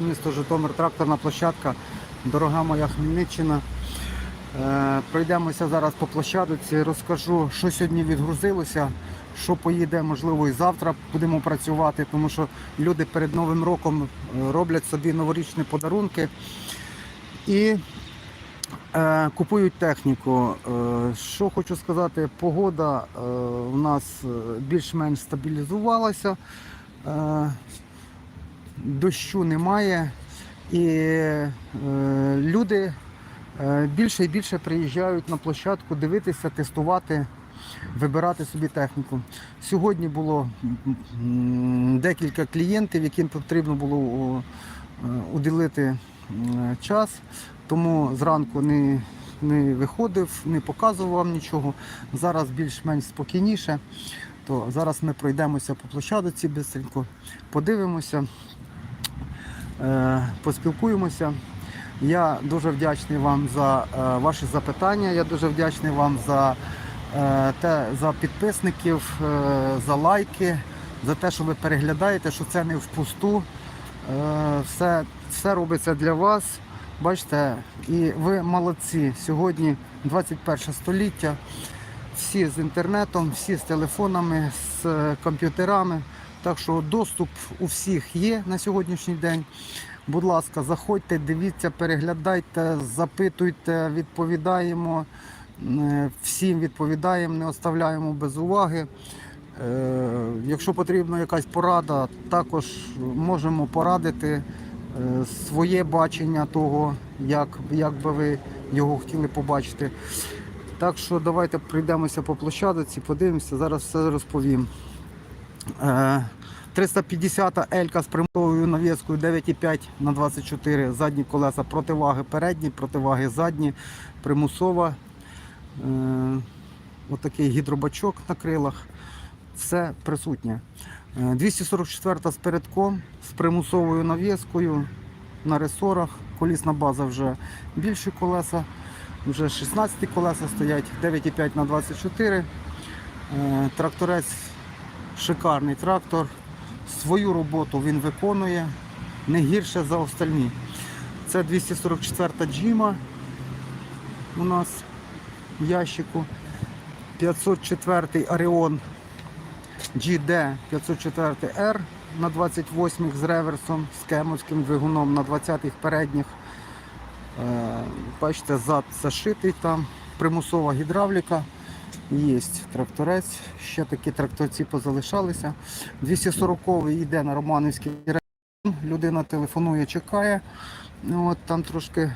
Місто Житомир, тракторна площадка, дорога моя Хмельниччина. Е, Пройдемося зараз по площадці, розкажу, що сьогодні відгрузилося, що поїде, можливо, і завтра будемо працювати, тому що люди перед Новим роком е, роблять собі новорічні подарунки і е, купують техніку. Е, що хочу сказати, погода е, у нас е, більш-менш стабілізувалася. Е, дощу немає, і е, люди е, більше і більше приїжджають на площадку дивитися, тестувати, вибирати собі техніку. Сьогодні було декілька клієнтів, яким потрібно було е, уділити час, тому зранку не, не виходив, не показував нічого. Зараз більш-менш спокійніше. То зараз ми пройдемося по площадці бистренько, подивимося, поспілкуємося. Я дуже вдячний вам за е, ваші запитання. Я дуже вдячний вам за, е, те, за підписників, е, за лайки, за те, що ви переглядаєте, що це не впусту. Е, все, все робиться для вас. Бачите, і ви молодці. Сьогодні 21 століття. Всі з інтернетом, всі з телефонами, з е, комп'ютерами. Так що доступ у всіх є на сьогоднішній день. Будь ласка, заходьте, дивіться, переглядайте, запитуйте, відповідаємо. Е, Всім відповідаємо, не оставляємо без уваги. Е, Якщо потрібна якась порада, також можемо порадити е, своє бачення того, як, як би ви його хотіли побачити. Так що давайте пройдемося по площадці, подивимося, зараз все розповім. Е, 350 Елька з примусовою навіскою 9,5 на 24 задні колеса противаги передні, противаги задні, примусова. Е, Отакий гідробачок на крилах. Все присутнє. Е, 244 з передком, з примусовою навіскою на ресорах. Колісна база вже більші колеса. Вже 16 колеса стоять, 9,5 на 24. Е, Тракторець шикарний трактор. Свою роботу він виконує не гірше за остальні. Це 244 джима у нас в ящику. 504 Оріон GD 504R на 28-х з реверсом, з кемовським двигуном на 20-х передніх. Е, Бачите, зад зашитий там, примусова гідравліка. Є тракторець, ще такі тракторці позалишалися. 240-й йде на Романівський район. Людина телефонує, чекає. От, там трошки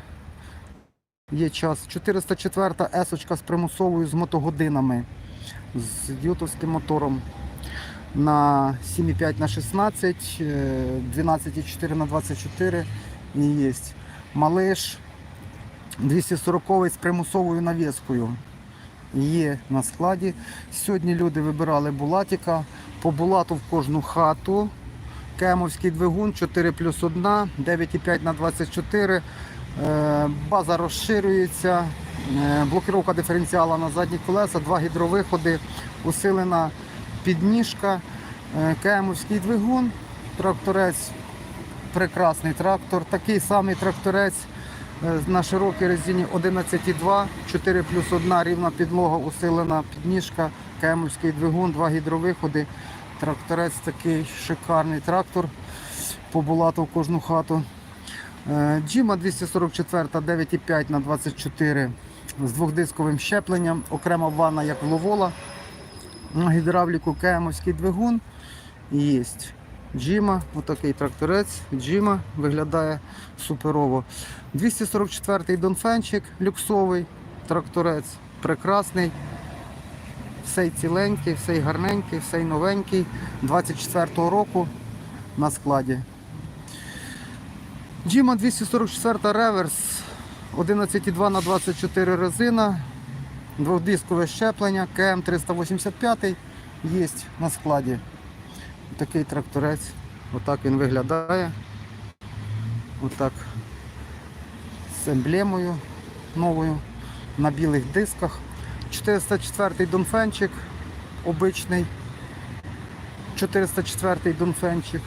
є час. 404 есочка з примусовою з мотогодинами, з ютовським мотором на 7,5 на 16, е, 12,4 на 24 і є. Малиш 240 з примусовою навіскою є на складі. Сьогодні люди вибирали Булатіка. По Булату в кожну хату. Кемовський двигун 4 плюс 1, 9,5 на 24. Е, База розширюється. Е, Блокировка диференціала на задні колеса, два гідровиходи, усилена підніжка. Е, Кемовський двигун, тракторець, прекрасний трактор. Такий самий тракторець на широкій резині 11,2, 4 плюс 1 рівна підлога, усилена підніжка, кемовський двигун, два гідровиходи. Тракторець такий шикарний трактор. По булату в кожну хату. Е, Джима 244 9,5 на 24 з двохдисковим щепленням, окрема ванна як Ловола. На гідравліку кемовський двигун. Є Джима, отакий тракторець. Джима виглядає суперово. 244-й Донфенчик, люксовий тракторець, прекрасний. Всей ціленький, всей гарненький, всей новенький. 24-го року на складі. Джима 244 реверс, 11,2 на 24 резина, двохдискове щеплення, КМ 385 є на складі. Такий тракторець. Отак він виглядає. Отак. З емблемою новою на білих дисках. 404-й Донфенчик обичний. 404-й Донфенчик.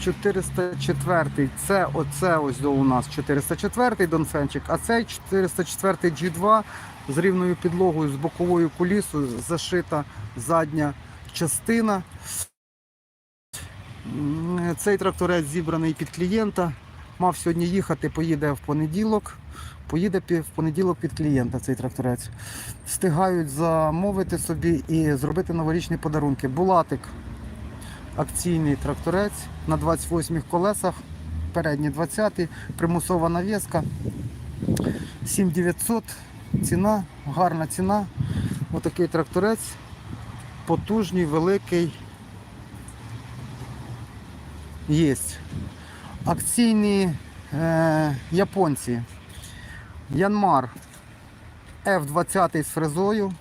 404. Це оце ось до у нас 404 Донфенчик, а цей 404 G2 з рівною підлогою, з боковою кулісою, зашита задня частина. Цей тракторець зібраний під клієнта. Мав сьогодні їхати, поїде в понеділок. Поїде в понеділок під клієнта цей тракторець. Встигають замовити собі і зробити новорічні подарунки. Булатик акційний тракторець на 28 колесах, передні 20, примусова навіска. 7900 ціна, гарна ціна. Отакий тракторець, потужний, великий. Є. Акційні е, японці. Янмар F20 з фрезою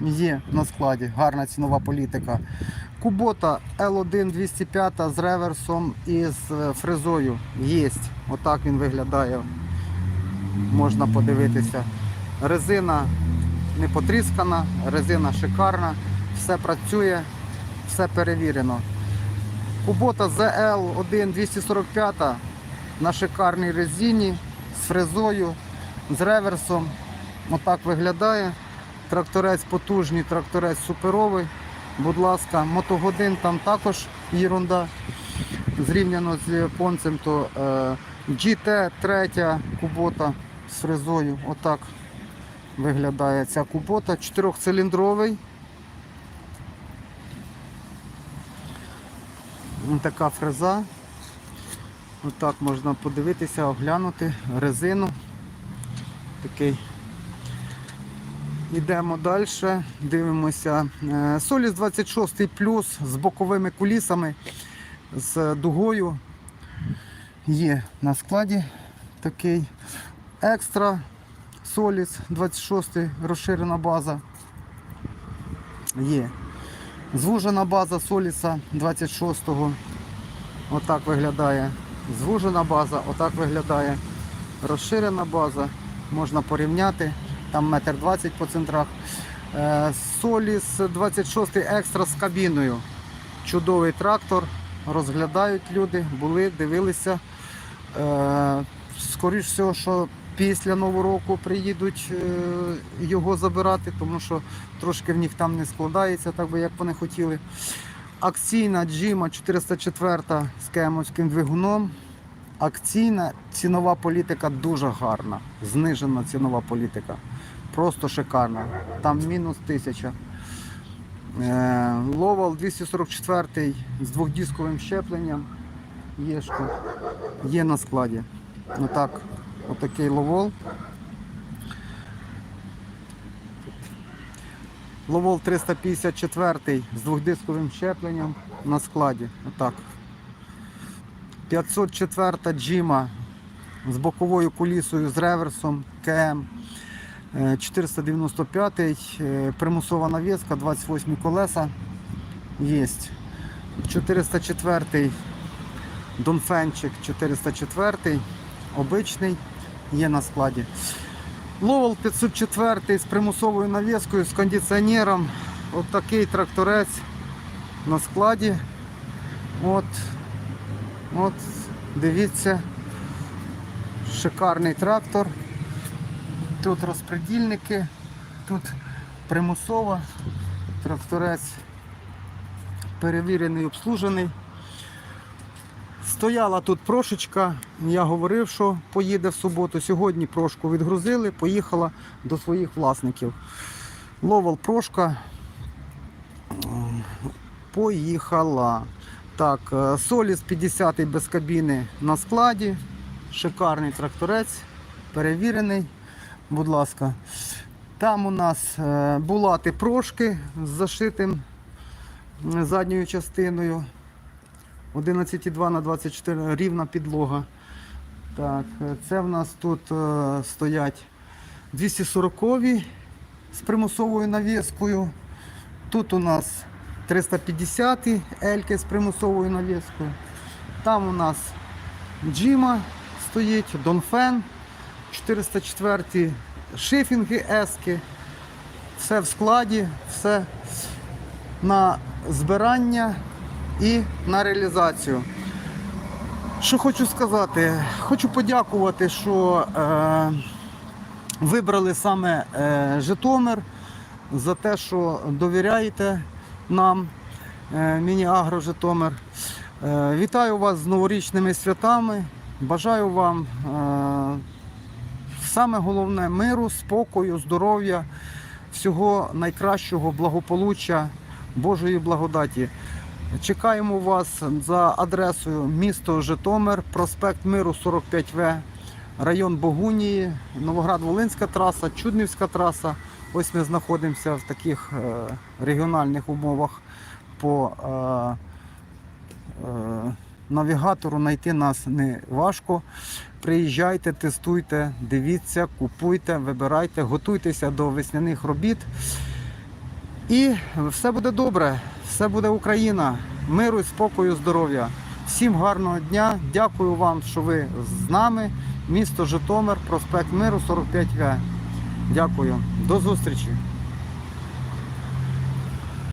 є на складі, гарна цінова політика. Кубота L1 205 з реверсом і з е, фрезою є. Отак він виглядає. Можна подивитися. Резина не потріскана, резина шикарна, все працює, все перевірено. Кубота ZL1 245 на шикарній резині з фрезою, з реверсом. Отак виглядає. Тракторець потужний, тракторець суперовий. Будь ласка, мотогодин там також єрунда. Зрівняно з японцем, то е, GT 3 кубота з фрезою. Отак виглядає ця кубота. Чотирьохциліндровий. Така фреза. Отак можна подивитися, оглянути резину. Такий. Йдемо далі, дивимося. Е, Соліс 26 плюс з боковими кулісами, з дугою. Є на складі такий. Екстра Соліс 26 розширена база. Є. Звужена база Соліса 26-го. Отак виглядає. Звужена база, отак виглядає. Розширена база. Можна порівняти. Там метр двадцять по центрах. Е, Соліс 26 екстра з кабіною. Чудовий трактор. Розглядають люди, були, дивилися. Е, Скоріш всього, що після Нового року приїдуть е, його забирати, тому що трошки в них там не складається, так би як вони хотіли. Акційна Джима 404 з кемовським двигуном. Акційна цінова політика дуже гарна. Знижена цінова політика. Просто шикарна. Там мінус тисяча. Е, Ловал 244 з двохдісковим щепленням. Єшку. Є на складі. Отак. Отакий ловол. Ловол 354 з двохдисковим щепленням на складі. Отак. 504 джима з боковою кулісою з реверсом КМ. Е, 495 е, примусова навіска, 28 колеса. Є. 404 Донфенчик 404, обичний, є на складі. Ловел 504 з примусовою навіскою, з кондиціонером. От такий тракторець на складі. От, от, дивіться, шикарний трактор. Тут розпредільники, тут примусова, тракторець перевірений, обслужений. Стояла тут прошечка, я говорив, що поїде в суботу. Сьогодні прошку відгрузили, поїхала до своїх власників. Ловел прошка поїхала. Так, е, Соліс 50 без кабіни на складі. Шикарний тракторець, перевірений, будь ласка. Там у нас е, булати прошки з зашитим задньою частиною. 11,2 на 24 рівна підлога. Так, е, це в нас тут е, стоять 240-ві з примусовою навіскою. Тут у нас 350 ельки з примусовою навіскою. Там у нас Джима стоїть, Донфен, 404 шифінги ески. Все в складі, все на збирання і на реалізацію. Що хочу сказати? Хочу подякувати, що е, вибрали саме е, Житомир за те, що довіряєте нам, е, Міні-Агро Житомир. Е, вітаю вас з новорічними святами. Бажаю вам е, саме головне миру, спокою, здоров'я, всього найкращого, благополуччя, Божої благодаті. Чекаємо вас за адресою місто Житомир, проспект Миру 45В, район Богунії, Новоград-Волинська траса, Чуднівська траса. Ось ми знаходимося в таких е, регіональних умовах по е, е, навігатору. Знайти нас не важко. Приїжджайте, тестуйте, дивіться, купуйте, вибирайте, готуйтеся до весняних робіт. І все буде добре, все буде Україна. Миру, спокою, здоров'я. Всім гарного дня. Дякую вам, що ви з нами. Місто Житомир, проспект Миру 45 г Дякую. До зустрічі.